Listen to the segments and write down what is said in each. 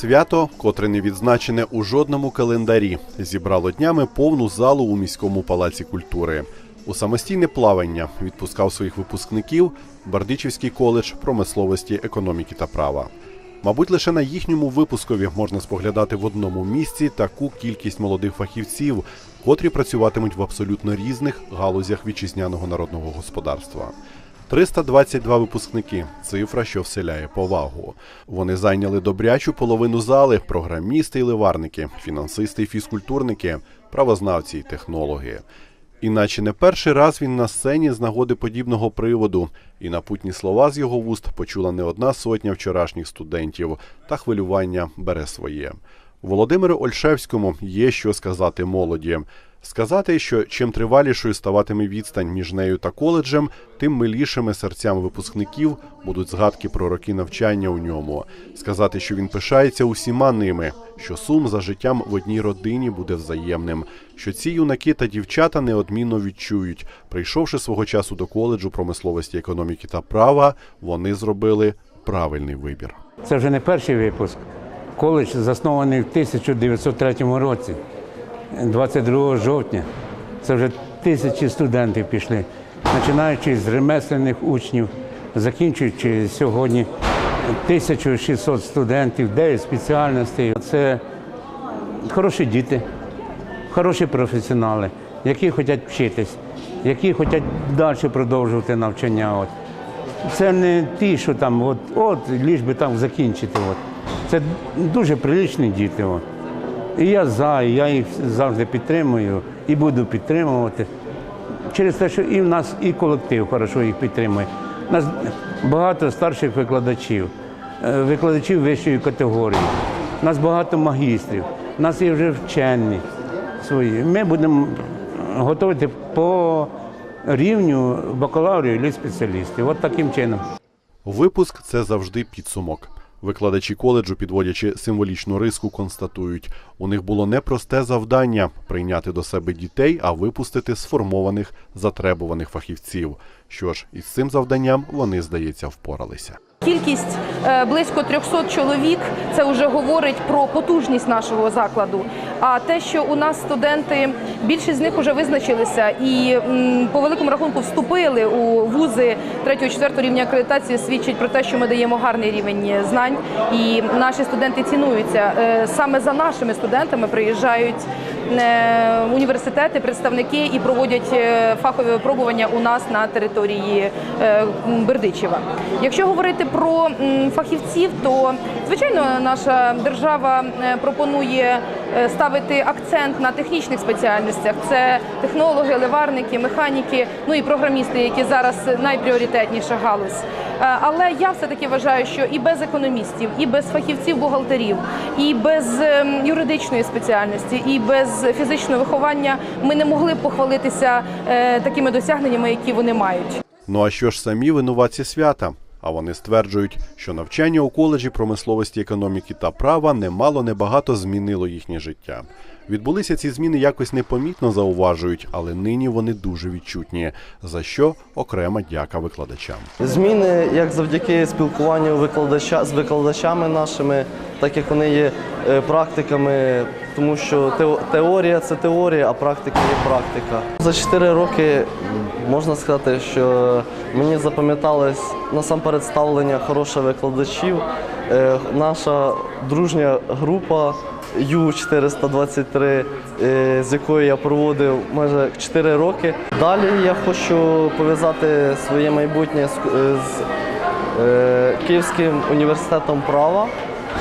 Свято, котре не відзначене у жодному календарі, зібрало днями повну залу у міському палаці культури. У самостійне плавання відпускав своїх випускників Бардичівський коледж промисловості, економіки та права. Мабуть, лише на їхньому випускові можна споглядати в одному місці таку кількість молодих фахівців, котрі працюватимуть в абсолютно різних галузях вітчизняного народного господарства. 322 випускники цифра, що вселяє повагу. Вони зайняли добрячу половину зали: програмісти і ливарники, фінансисти і фізкультурники, правознавці і технологи. Іначе не перший раз він на сцені з нагоди подібного приводу, і напутні слова з його вуст почула не одна сотня вчорашніх студентів, та хвилювання бере своє. Володимиру Ольшевському є що сказати молоді. Сказати, що чим тривалішою ставатиме відстань між нею та коледжем, тим милішими серцям випускників будуть згадки про роки навчання у ньому. Сказати, що він пишається усіма ними, що сум за життям в одній родині буде взаємним, що ці юнаки та дівчата неодмінно відчують, прийшовши свого часу до коледжу промисловості, економіки та права, вони зробили правильний вибір. Це вже не перший випуск. Коледж заснований в 1903 році, 22 жовтня. Це вже тисячі студентів пішли, починаючи з ремесленних учнів, закінчуючи сьогодні 1600 студентів, 9 спеціальностей. Це хороші діти, хороші професіонали, які хочуть вчитись, які хочуть далі продовжувати навчання. От. Це не ті, що там, от, от ліж би там закінчити. От. Це дуже приличні діти. От. І я за, і я їх завжди підтримую і буду підтримувати. Через те, що і в нас і колектив хорошо їх підтримує. У нас багато старших викладачів, е, викладачів вищої категорії. У нас багато магістрів, у нас є вже вчені свої. Ми будемо готувати по рівню бакалаврів і спеціалістів. От таким чином. Випуск це завжди підсумок. Викладачі коледжу, підводячи символічну риску, констатують, у них було непросте завдання прийняти до себе дітей, а випустити сформованих затребуваних фахівців. Що ж, із цим завданням вони, здається, впоралися. Кількість е, близько 300 чоловік це вже говорить про потужність нашого закладу. А те, що у нас студенти, більшість з них вже визначилися і по великому рахунку вступили у вузи 3-4 рівня акредитації, свідчить про те, що ми даємо гарний рівень знань, і наші студенти цінуються. Е, Саме за нашими студентами приїжджають університети, представники і проводять е, фахові випробування у нас на території е, Бердичева. Якщо говорити про фахівців, то звичайно наша держава е, пропонує е, ставити акцент на технічних спеціальностях. Це технологи, ливарники, механіки, ну і програмісти, які зараз найпріоритетніша галузь. Е, Але я все таки вважаю, що і без економістів, і без фахівців бухгалтерів, і без ем, юридичної спеціальності, і без фізичного виховання ми не могли б похвалитися е, такими досягненнями, які вони мають. Ну а що ж самі винуватці свята? А вони стверджують, що навчання у коледжі промисловості, економіки та права немало небагато змінило їхнє життя. Відбулися ці зміни якось непомітно зауважують, але нині вони дуже відчутні. За що окрема дяка викладачам. Зміни як завдяки спілкуванню викладача з викладачами нашими, так як вони є е, практиками, тому що теорія це теорія, а практика є практика. За 4 роки можна сказати, що мені запам'яталось насамперед ставлення хороших викладачів. Е, Наша дружня група Ю-423, е, з якою я проводив майже 4 роки. Далі я хочу пов'язати своє майбутнє з, е, Київським університетом права.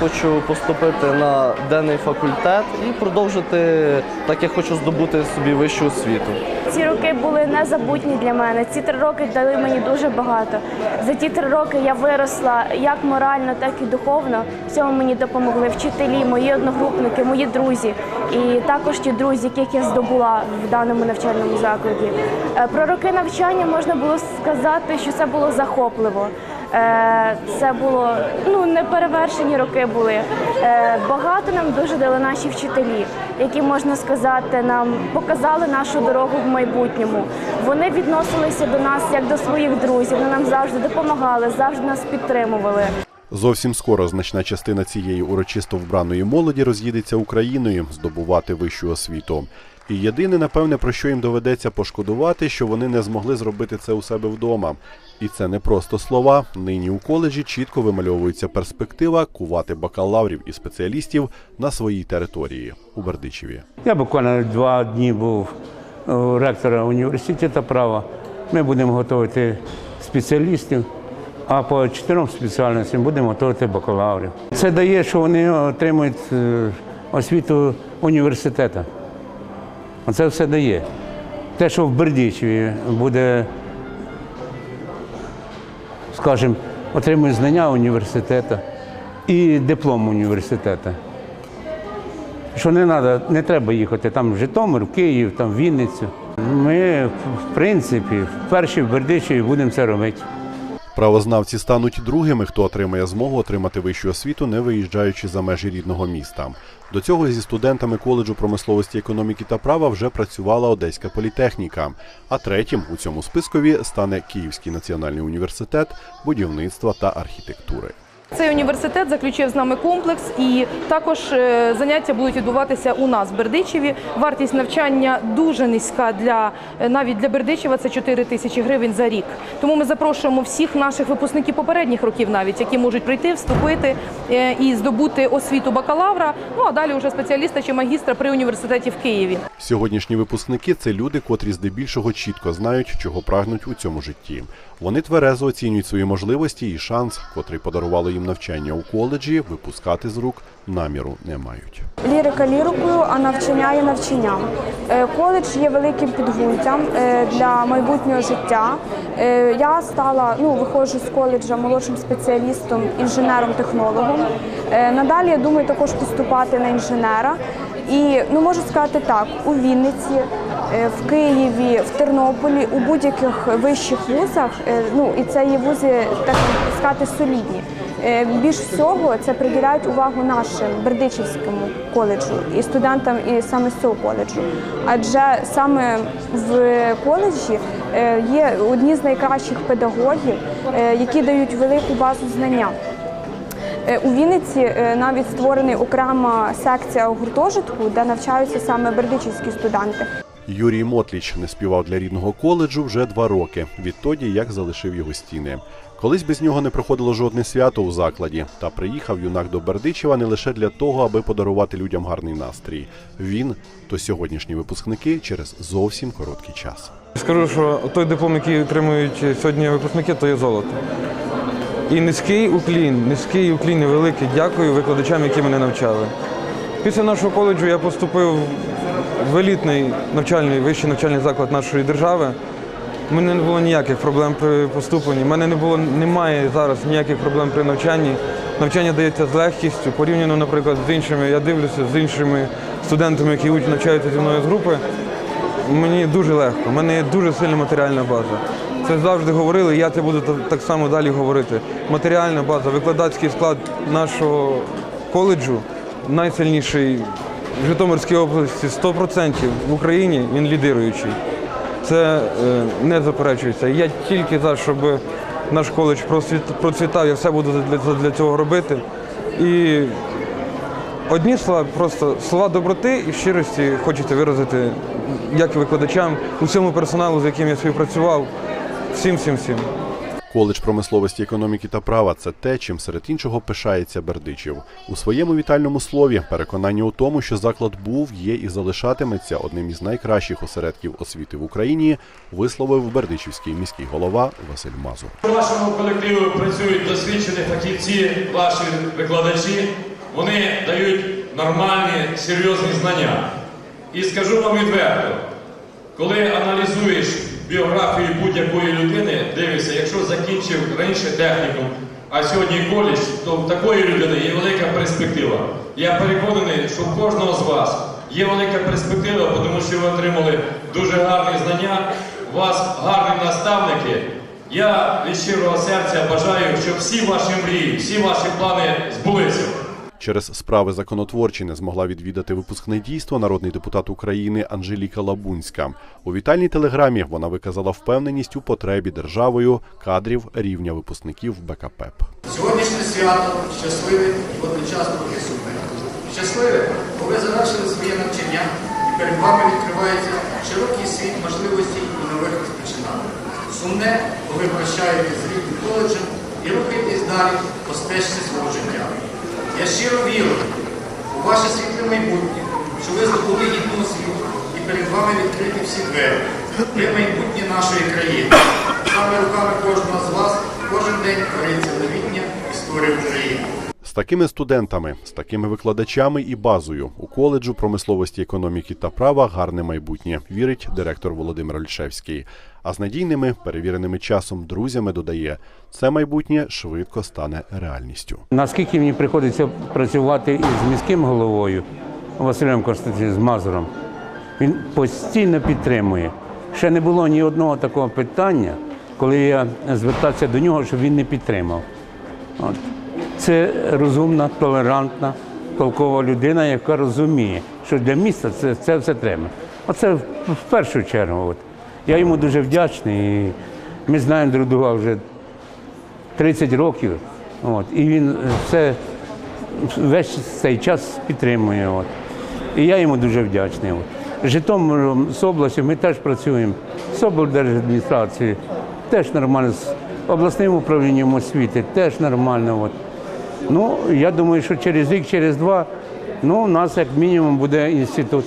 Хочу поступити на денний факультет і продовжити, так я хочу здобути собі вищу освіту. Ці роки були незабутні для мене. Ці три роки дали мені дуже багато. За ті три роки я виросла як морально, так і духовно. В цьому мені допомогли вчителі, мої одногрупники, мої друзі, і також ті друзі, яких я здобула в даному навчальному закладі. Е, Про роки навчання можна було сказати, що це було захопливо. Е, Це було ну неперевершені роки були. Е, Багато нам дуже дали наші вчителі, які можна сказати, нам показали нашу дорогу в майбутньому. Вони відносилися до нас як до своїх друзів. Вони нам завжди допомагали, завжди нас підтримували. Зовсім скоро значна частина цієї урочисто вбраної молоді роз'їдеться Україною здобувати вищу освіту. І єдине, напевне, про що їм доведеться пошкодувати, що вони не змогли зробити це у себе вдома. І це не просто слова. Нині у коледжі чітко вимальовується перспектива кувати бакалаврів і спеціалістів на своїй території у Бердичеві. Я буквально два дні був у ректора університету права. Ми будемо готувати спеціалістів, а по чотирьом спеціальностям будемо готувати бакалаврів. Це дає, що вони отримують е, освіту університету. Оце все дає. Те, що в Бердичеві буде, скажімо, отримують знання університету і диплом університету. Що не треба, не треба їхати там в Житомир, в Київ, там в Вінницю. Ми, в принципі, вперше в Бердичеві будемо це робити. Правознавці стануть другими, хто отримає змогу отримати вищу освіту, не виїжджаючи за межі рідного міста. До цього зі студентами коледжу промисловості, економіки та права вже працювала Одеська політехніка. А третім у цьому спискові стане Київський національний університет будівництва та архітектури. Цей університет заключив з нами комплекс, і також е, заняття будуть відбуватися у нас в Бердичеві. Вартість навчання дуже низька для е, навіть для Бердичева це 4 тисячі гривень за рік. Тому ми запрошуємо всіх наших випускників попередніх років, навіть які можуть прийти, вступити е, і здобути освіту бакалавра. Ну а далі вже спеціаліста чи магістра при університеті в Києві. Сьогоднішні випускники це люди, котрі здебільшого чітко знають, чого прагнуть у цьому житті. Вони тверезо оцінюють свої можливості і шанс, котрий подарувало їм навчання у коледжі, випускати з рук наміру не мають. Лірика лірикою, а навчання є навчанням. Е, Коледж є великим підґрунтям е, для майбутнього життя. Е, Я стала, ну, виходжу з коледжа молодшим спеціалістом, інженером-технологом. Надалі я думаю також поступати на інженера. І ну можу сказати так, у Вінниці, е, в Києві, в Тернополі, у будь-яких вищих вузах, е, ну і це є вузи, так сказати, солідні. Е, Більш всього це приділяють увагу нашим Бердичівському коледжу і студентам і саме з цього коледжу. Адже саме в коледжі є одні з найкращих педагогів, які дають велику базу знання. Е, У Вінниці е, навіть створений окрема секція гуртожитку, де навчаються саме бердичівські студенти. Юрій Мотліч не співав для рідного коледжу вже два роки, відтоді як залишив його стіни. Колись без нього не проходило жодне свято у закладі, та приїхав юнак до Бердичева не лише для того, аби подарувати людям гарний настрій. Він то сьогоднішні випускники через зовсім короткий час. Скажу, що той диплом, який отримують сьогодні випускники, то є золото. І низький уклін, низький уклін і великий дякую викладачам, які мене навчали. Після нашого коледжу я поступив в елітний навчальний, вищий навчальний заклад нашої держави. У мене не було ніяких проблем при поступленні. У мене не було, немає зараз ніяких проблем при навчанні. Навчання дається з легкістю. Порівняно, наприклад, з іншими, я дивлюся з іншими студентами, які навчаються зі мною з групи. Мені дуже легко, у мене є дуже сильна матеріальна база. Це завжди говорили, я це буду так само далі говорити. Матеріальна база, викладацький склад нашого коледжу найсильніший в Житомирській області 100% в Україні він лідируючий. Це е, не заперечується. Я тільки за, щоб наш коледж процвітав, я все буду для, цього робити. І Одні слова, просто слова доброти і щирості хочеться виразити як викладачам, усьому персоналу, з яким я співпрацював. Всім, всім, всім. Коледж промисловості, економіки та права це те, чим серед іншого пишається Бердичів. У своєму вітальному слові переконання у тому, що заклад був, є і залишатиметься одним із найкращих осередків освіти в Україні, висловив бердичівський міський голова Василь Мазур. У вашому колективі працюють досвідчені фахівці, ваші викладачі. Вони дають нормальні, серйозні знання. І скажу вам відверто, коли аналізуєш біографію будь-якої людини, дивишся, якщо закінчив раніше технікум, а сьогодні коледж, то в такої людини є велика перспектива. Я переконаний, що в кожного з вас є велика перспектива, тому що ви отримали дуже гарні знання, у вас гарні наставники. Я від щирого серця бажаю, щоб всі ваші мрії, всі ваші плани збулися. Через справи законотворчі не змогла відвідати випускне дійство народний депутат України Анжеліка Лабунська. У вітальній телеграмі вона виказала впевненість у потребі державою кадрів рівня випускників БКПЕП. Сьогоднішнє свято щасливе і водночасно таке сумне. Щасливе, бо ви завершили своє навчання і перед вами відкривається широкий світ можливостей і нових розпочинань. Сумне, бо ви прощаєтесь з рідним коледжем і рухаєтесь далі по стежці свого життя. Я щиро вірю у ваше світле майбутнє, що ви здобули гідну освіту і перед вами відкриті всі двері. Ви майбутнє нашої країни. Саме руками кожного з вас кожен день твориться новітня історія України. З такими студентами, з такими викладачами і базою у коледжу промисловості, економіки та права гарне майбутнє, вірить директор Володимир Ольшевський. А з надійними, перевіреними часом друзями додає, це майбутнє швидко стане реальністю. Наскільки мені приходиться працювати із міським головою Василем Константиновичем з Мазуром, він постійно підтримує. Ще не було ні одного такого питання, коли я звертався до нього, щоб він не підтримав. От. Це розумна, толерантна, толкова людина, яка розуміє, що для міста це, це все треба. Оце в першу чергу. От. Я йому дуже вдячний. Ми знаємо друг друга вже 30 років. От, і він е, все весь цей час підтримує. От. І я йому дуже вдячний. От. Житомиром, з областю ми теж працюємо, з облдержадміністрацією теж нормально, з обласним управлінням освіти теж нормально. От. Ну, я думаю, що через рік, через два, ну, у нас як мінімум буде інститут